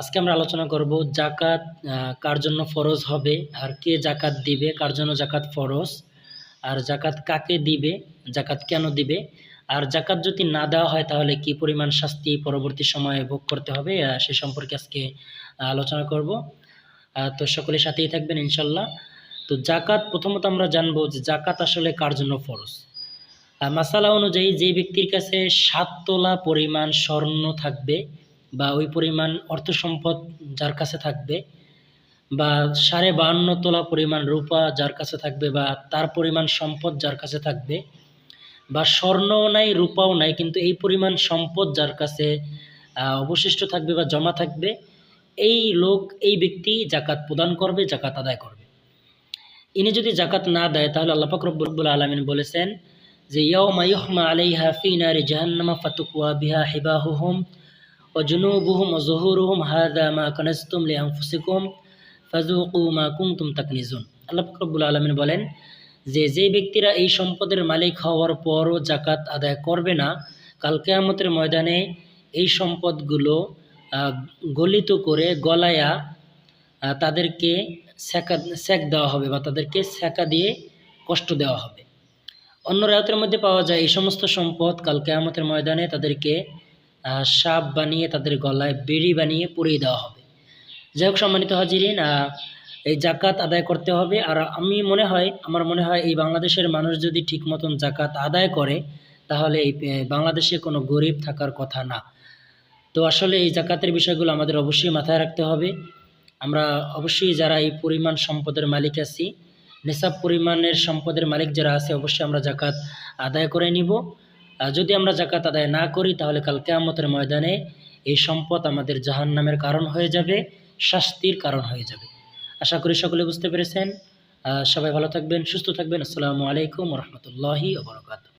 আজকে আমরা আলোচনা করব জাকাত কার জন্য ফরজ হবে, আর কে জাকাত দিবে, কার জন্য জাকাত ফরজ, আর জাকাত কাকে দিবে, জাকাত কেন দিবে, আর জাকাত যদি না দেওয়া হয় তাহলে কি পরিমাণ শাস্তি পরবর্তী সময়ে ভোগ করতে হবে সে সম্পর্কে আজকে আলোচনা করব। তো সকলের সাথেই থাকবেন, ইনশাল্লাহ। তো জাকাত, প্রথমত আমরা জানব যে জাকাত আসলে কার জন্য ফরজ। মাসালা অনুযায়ী যে ব্যক্তির কাছে সাত তোলা পরিমাণ স্বর্ণ থাকবে বা ওই পরিমাণ অর্থ সম্পদ যার কাছে থাকবে বা সাড়ে বাহান্ন তোলা পরিমাণ রূপা যার কাছে থাকবে বা তার পরিমাণ সম্পদ যার কাছে থাকবে বা স্বর্ণও নাই, রূপাও নাই, কিন্তু এই পরিমাণ সম্পদ যার কাছে অবশিষ্ট থাকবে বা জমা থাকবে, এই লোক, এই ব্যক্তি জাকাত প্রদান করবে, জাকাত আদায় করবে। ইনি যদি জাকাত না দেয়, তাহলে আল্লাহ পাক রব্বুল আলমিন বলেছেন যে, ইয়াউমা ইউহমা আলাইহা ফি নারি জাহান্নামা ফাতুকওয়া বিহা হিবাহুহুম ওয়া যুহুরুহুম হাযা মা কানাজতুম লিআনফুসিকুম ফাযুকু মা কুনতুম তাকনিজুন আল্লাহ পাক রব্বুল আলামিন বলেন, যে যে ব্যক্তিরা এই সম্পদের মালিক হওয়ার পরও জাকাত আদায় করবে না, কাল কিয়ামতের ময়দানে এই সম্পদগুলো গলিত করে গলায়া তাদেরকে সেকা সেক দেওয়া হবে বা তাদেরকে সেকা দিয়ে কষ্ট দেওয়া হবে। অন্য রায়তের মধ্যে পাওয়া যায়, এই সমস্ত সম্পদ কাল কেয়ামতের ময়দানে তাদেরকে সাপ বানিয়ে তাদের গলায় বেড়ি বানিয়ে পুড়িয়ে দেওয়া হবে। যাই হোক, সম্মানিত হাজিরিন এই জাকাত আদায় করতে হবে। আর আমি মনে হয়, আমার মনে হয় এই বাংলাদেশের মানুষ যদি ঠিক মতন জাকাত আদায় করে, তাহলে এই বাংলাদেশে কোনো গরিব থাকার কথা না। তো আসলে এই জাকাতের বিষয়গুলো আমাদের অবশ্যই মাথায় রাখতে হবে। আমরা অবশ্যই যারা এই পরিমাণ সম্পদের মালিক আছি নেশাব পরিমাণের সম্পদের মালিক যারা আছে, অবশ্যই আমরা জাকাত আদায় করে নিব। যদি আমরা জাকাত আদায় না করি, তাহলে কাল কেয়ামতের ময়দানে এই সম্পদ আমাদের জাহান নামের কারণ হয়ে যাবে, শাস্তির কারণ হয়ে যাবে। আশা করি সকলে বুঝতে পেরেছেন। সবাই ভালো থাকবেন, সুস্থ থাকবেন। আসসালামু আলাইকুম রহমতুল্লাহি ওবরাকাতুহ